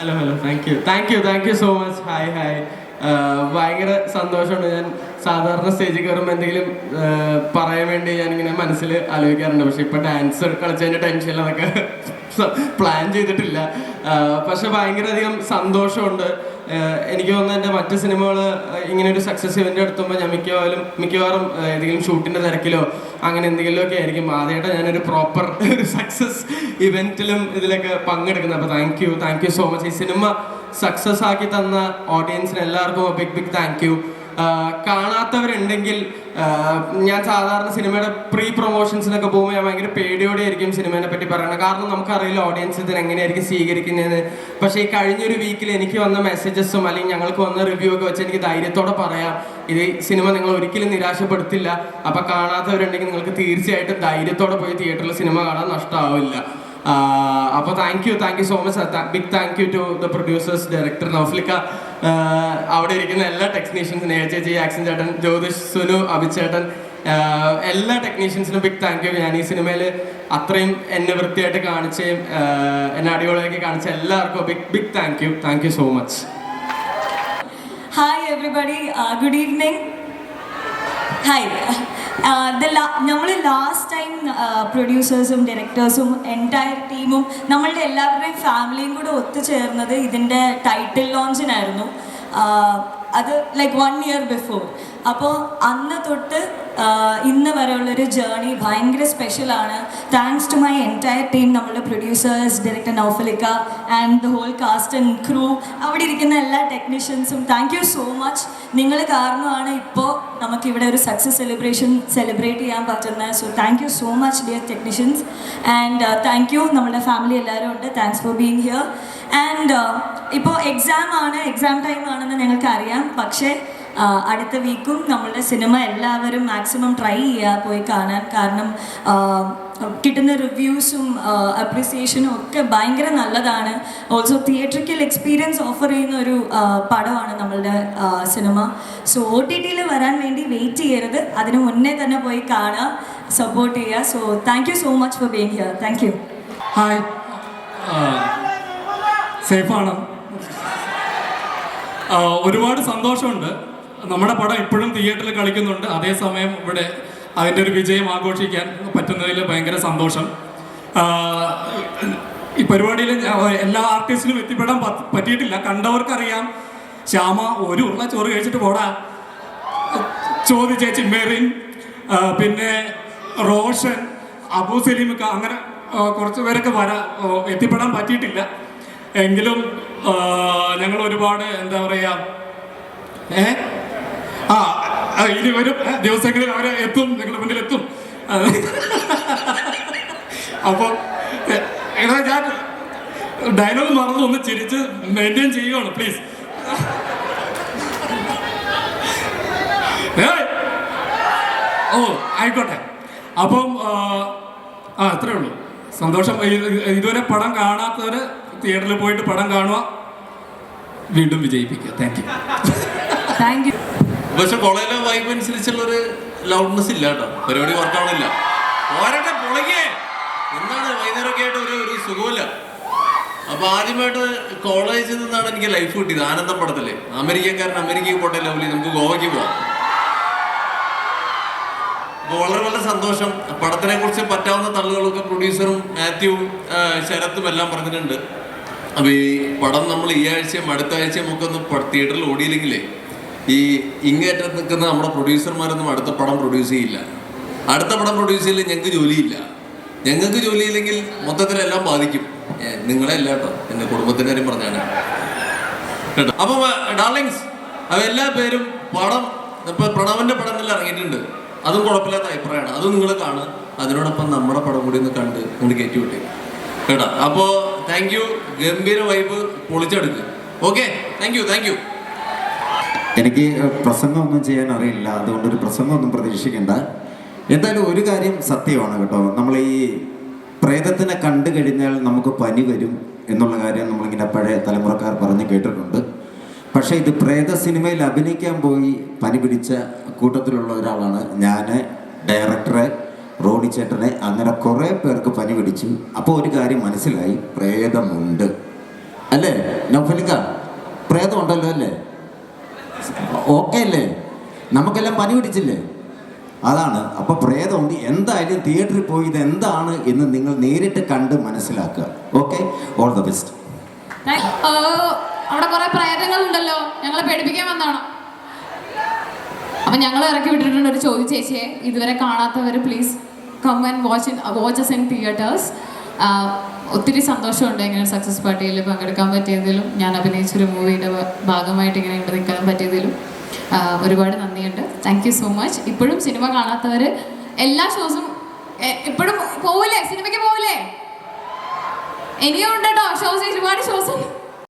Hello hello thank you thank you thank you so much hi hi ഭയങ്കര സന്തോഷമുണ്ട്. ഞാൻ സാധാരണ സ്റ്റേജിൽ കയറുമ്പോൾ എന്തെങ്കിലും പറയാൻ വേണ്ടി ഞാൻ ഇങ്ങനെ മനസ്സിൽ ആലോചിക്കാറുണ്ട്. പക്ഷെ ഇപ്പം ഡാൻസ് കളിച്ചതിന്റെ ടെൻഷൻ അതൊക്കെ പ്ലാൻ ചെയ്തിട്ടില്ല. ആഹ് പക്ഷെ ഭയങ്കര അധികം സന്തോഷമുണ്ട്. എനിക്ക് തോന്നുന്നു എന്റെ മറ്റ് സിനിമകൾ ഇങ്ങനെ ഒരു സക്സസ് ഇവന്റ് എടുത്തുമ്പോൾ ഞാൻ മിക്കവാറും മിക്കവാറും ഏതെങ്കിലും ഷൂട്ടിന്റെ തിരക്കിലോ അങ്ങനെ എന്തെങ്കിലുമൊക്കെ ആയിരിക്കും. ആദ്യമായിട്ട് ഞാനൊരു പ്രോപ്പർ ഒരു സക്സസ് ഇവന്റിലും ഇതിലൊക്കെ പങ്കെടുക്കുന്നത്. അപ്പോൾ thank you thank you so much ഈ സിനിമ സക്സസ് ആക്കി തന്ന ഓഡിയൻസിന് എല്ലാവർക്കും ബിഗ് ബിഗ് താങ്ക് യു കാണാത്തവരുണ്ടെങ്കിൽ ഞാൻ സാധാരണ സിനിമയുടെ പ്രീ പ്രൊമോഷൻസിനൊക്കെ പോകുമ്പോൾ ഞാൻ ഭയങ്കര പേടിയോടെ ആയിരിക്കും സിനിമയെ പറ്റി പറയുന്നത്. കാരണം നമുക്കറിയില്ല ഓഡിയൻസ് ഇതിന് എങ്ങനെയായിരിക്കും സ്വീകരിക്കുന്നതെന്ന്. പക്ഷേ ഈ കഴിഞ്ഞൊരു വീക്കിൽ എനിക്ക് വന്ന മെസ്സേജസും അല്ലെങ്കിൽ ഞങ്ങൾക്ക് വന്ന റിവ്യൂ ഒക്കെ വെച്ച് എനിക്ക് ധൈര്യത്തോടെ പറയാം. ഇത് സിനിമ നിങ്ങൾ ഒരിക്കലും നിരാശപ്പെടുത്തില്ല. അപ്പം കാണാത്തവരുണ്ടെങ്കിൽ നിങ്ങൾക്ക് തീർച്ചയായിട്ടും ധൈര്യത്തോടെ പോയി തിയേറ്ററിൽ സിനിമ കാണാൻ നഷ്ടമാവില്ല അപ്പോൾ thank you thank you so much big thank you to the producers director നൗഫ്ലിക്ക അവിടെ ഇരിക്കുന്ന എല്ലാ ടെക്നീഷ്യൻസിനും എ ചേച്ചി ആക്സൻ ചേട്ടൻ ജ്യോതിഷ് സുനു അഭിചേട്ടൻ എല്ലാ ടെക്നീഷ്യൻസിനും ബിഗ് താങ്ക് യു ഞാൻ ഈ സിനിമയിൽ അത്രയും എന്നെ വൃത്തിയായിട്ട് കാണിച്ചേയും എന്നെ അടിപൊളിയാക്കി കാണിച്ച എല്ലാവർക്കും big big thank you thank you so much hi everybody good evening hi നമ്മൾ ലാസ്റ്റ് ടൈം പ്രൊഡ്യൂസേഴ്സും ഡയറക്ടേഴ്സും എന്റയർ ടീമും നമ്മളുടെ എല്ലാവരുടെയും ഫാമിലിയും കൂടെ ഒത്തുചേർന്നത് ഇതിന്റെ ടൈറ്റിൽ ലോഞ്ചിനായിരുന്നു അത് ലൈക്ക് വൺ ഇയർ ബിഫോർ അപ്പോൾ അന്ന് തൊട്ട് ഇന്ന് വരെയുള്ളൊരു ജേർണി ഭയങ്കര സ്പെഷ്യലാണ് thanks to my entire team നമ്മളുടെ producers director നൗഫലിക്ക and the whole cast and crew അവിടെ ഇരിക്കുന്ന എല്ലാ ടെക്നീഷ്യൻസും താങ്ക് യു സോ മച്ച് നിങ്ങൾ കാരണമാണ് ഇപ്പോൾ നമുക്കിവിടെ ഒരു സക്സസ് സെലിബ്രേഷൻ സെലിബ്രേറ്റ് ചെയ്യാൻ പറ്റുന്നത്. So thank you so much dear technicians and thank you നമ്മുടെ ഫാമിലി എല്ലാവരും ഉണ്ട്. Thanks for being here and ഇപ്പോൾ എക്സാം ആണ് എക്സാം ടൈം ആണെന്ന് ഞങ്ങൾക്ക് അറിയാം പക്ഷേ അടുത്ത വീക്കും നമ്മളുടെ സിനിമ എല്ലാവരും മാക്സിമം ട്രൈ ചെയ്യുക പോയി കാണാൻ. കാരണം കിട്ടുന്ന റിവ്യൂസും അപ്രിസിയേഷനും ഒക്കെ ഭയങ്കര നല്ലതാണ്. ഓൾസോ തിയേറ്ററിക്കൽ എക്സ്പീരിയൻസ് ഓഫർ ചെയ്യുന്ന ഒരു പടമാണ് നമ്മളുടെ സിനിമ. സോ ഒ ടി ടിയിൽ വരാൻ വേണ്ടി വെയിറ്റ് ചെയ്യരുത്. അതിന് മുന്നേ തന്നെ പോയി കാണുക സപ്പോർട്ട് ചെയ്യുക. So thank you so much for being here thank you hi സേഫാണ്. ഒരുപാട് സന്തോഷമുണ്ട്. നമ്മുടെ പടം ഇപ്പോഴും തിയേറ്ററിൽ കളിക്കുന്നുണ്ട്. അതേസമയം ഇവിടെ അതിന്റെ ഒരു വിജയം ആഘോഷിക്കാൻ പറ്റുന്നതിൽ ഭയങ്കര സന്തോഷം. ഈ പരിപാടിയിൽ എല്ലാ ആർട്ടിസ്റ്റിനും എത്തിപ്പെടാൻ പറ്റിയിട്ടില്ല. കണ്ടവർക്കറിയാം. ശ്യാമ ഒരു ഉള്ള ചോറ് കഴിച്ചിട്ട് പോടാ. ചോദി ചേച്ചി മെറിൻ പിന്നെ റോഷൻ അബു സലീമൊക്കെ അങ്ങനെ കുറച്ച് പേരൊക്കെ വരാ എത്തിപ്പെടാൻ പറ്റിയിട്ടില്ല. എങ്കിലും ഞങ്ങൾ ഒരുപാട് എന്താ പറയുക ഏ? ആ ഇനി വരും. ദിവസങ്ങളിൽ അവരെ എത്തും. നിങ്ങളുടെ മുന്നിൽ എത്തും. അപ്പോൾ എടാ ഞാൻ ഡയലോഗ് മറന്നു ഒന്ന് ചിരിച്ച് മെയിന്റെയിൻ ചെയ്യുകയാണ് പ്ലീസ്! ഓ ആയിക്കോട്ടെ. അപ്പം ആ, അത്രേ ഉള്ളൂ. സന്തോഷം. ഇതുവരെ പടം കാണാത്തവര് തിയേറ്ററിൽ പോയിട്ട് പടം കാണുക. വീണ്ടും വിജയിപ്പിക്കുക. താങ്ക് യു താങ്ക് യു പക്ഷെ കോളേജിലെ വൈബ് അനുസരിച്ചുള്ളൊരു ലൗഡ്നെസ് ഇല്ല കേട്ടോ. പരിപാടി വർക്കാവണില്ല പോരട്ടെ പൊളിക്കേ. എന്താണ്? വൈകുന്നേരമൊക്കെ ആയിട്ട് ഒരു ഒരു സുഖമില്ല അപ്പൊ ആദ്യമായിട്ട് കോളേജിൽ നിന്നാണ് എനിക്ക് ലൈഫ് കിട്ടിയത് ആനന്ദം പടത്തിൽ. അമേരിക്കക്കാരൻ അമേരിക്കയിൽ പോട്ടെ ലവ്ലി നമുക്ക് ഗോവയ്ക്ക് പോവാം. വളരെ വളരെ സന്തോഷം. പടത്തിനെ കുറിച്ച് പറ്റാവുന്ന തള്ളുകളൊക്കെ പ്രൊഡ്യൂസറും മാത്യുവും ശരത്തും എല്ലാം പറഞ്ഞിട്ടുണ്ട്. അപ്പൊ ഈ പടം നമ്മൾ ഈ ആഴ്ചയും അടുത്ത ആഴ്ചയും ഒക്കെ ഒന്ന് തിയേറ്ററിൽ ഓടിയില്ലെങ്കിലേ ഈ ഇങ്ങേറ്റത്ത് നിൽക്കുന്ന നമ്മുടെ പ്രൊഡ്യൂസർമാരൊന്നും അടുത്ത പടം പ്രൊഡ്യൂസ് ചെയ്യില്ല. അടുത്ത പടം പ്രൊഡ്യൂസ് ചെയ്യില്ല ഞങ്ങൾക്ക് ജോലിയില്ല. ഞങ്ങൾക്ക് ജോലിയില്ലെങ്കിൽ മൊത്തത്തിലെല്ലാം ബാധിക്കും. നിങ്ങളെ അല്ല കേട്ടോ എന്റെ കുടുംബത്തിന്റെ കാര്യം പറഞ്ഞാണ് കേട്ടോ? അപ്പൊ ഡാർലിങ്സ് അവ എല്ലാ പേരും പടം ഇപ്പൊ പ്രണവന്റെ പടം എല്ലാം ഇറങ്ങിയിട്ടുണ്ട്. അതും കുഴപ്പമില്ലാത്ത അഭിപ്രായമാണ്. അതും നിങ്ങൾ കാണുക. അതിനോടൊപ്പം നമ്മുടെ പടം കൂടി ഒന്ന് കണ്ട് നിങ്ങൾ കയറ്റി വിട്ടേ. കേട്ടോ? അപ്പോ താങ്ക് യു ഗംഭീര vibe പൊളിച്ചെടുക്കുക okay thank you thank you എനിക്ക് പ്രസംഗമൊന്നും ചെയ്യാൻ അറിയില്ല. അതുകൊണ്ട് ഒരു പ്രസംഗമൊന്നും പ്രതീക്ഷിക്കേണ്ട. എന്തായാലും ഒരു കാര്യം സത്യമാണ് കേട്ടോ. നമ്മൾ ഈ പ്രേതത്തിനെ കണ്ടു കഴിഞ്ഞാൽ നമുക്ക് പനി വരും എന്നുള്ള കാര്യം നമ്മളിങ്ങനെ പഴയ തലമുറക്കാർ പറഞ്ഞ് കേട്ടിട്ടുണ്ട്. പക്ഷേ ഇത് പ്രേത സിനിമയിൽ അഭിനയിക്കാൻ പോയി പനി പിടിച്ച കൂട്ടത്തിലുള്ള ഒരാളാണ് ഞാൻ ഡയറക്ടറെ റോണി ചേട്ടനെ അങ്ങനെ കുറേ പേർക്ക് പനി പിടിച്ചു. അപ്പോൾ ഒരു കാര്യം മനസ്സിലായി പ്രേതമുണ്ട്. അല്ലേ? നൗഫലിക്ക പ്രേതമുണ്ടല്ലോ അല്ലേ? ഓക്കെ അല്ലേ? നമുക്കെല്ലാം പനി പിടിച്ചില്ലേ? അതാണ്. അപ്പൊ പ്രേതമുണ്ട് എന്തായാലും തിയേറ്ററിൽ പോയി ഇത് എന്താണ് എന്ന് നിങ്ങൾ നേരിട്ട് കണ്ട് മനസ്സിലാക്കുക. ഓക്കെ ഓൾ ദ ബെസ്റ്റ് അവിടെ കുറെ പ്രേതങ്ങളുണ്ടല്ലോ. ഞങ്ങളെ പേടിപ്പിക്കാൻ വന്നാണോ അപ്പൊ ഞങ്ങൾ ഇറക്കി വിട്ടിട്ടുണ്ട് ഒരു ചോദ്യം ചേച്ചിയെ. ഇതുവരെ കാണാത്തവർ please come and watch in watches in theatres ഒത്തിരി സന്തോഷമുണ്ട് ഇങ്ങനെ സക്സസ് പാർട്ടിയിൽ പങ്കെടുക്കാൻ പറ്റിയതിലും ഞാൻ അഭിനയിച്ചൊരു മൂവിയുടെ ഭാഗമായിട്ട് ഇങ്ങനെ ഇവിടെ നിൽക്കാൻ പറ്റിയതിലും. ഒരുപാട് നന്ദിയുണ്ട്. താങ്ക് യു സോ മച്ച് ഇപ്പോഴും സിനിമ കാണാത്തവർ എല്ലാ ഷോസും ഇപ്പോഴും പോവില്ലേ സിനിമയ്ക്ക് പോവില്ലേ ഇനിയും ഉണ്ട് കേട്ടോ ഷോസ് ഒരുപാട് ഷോസ് ഉണ്ട്.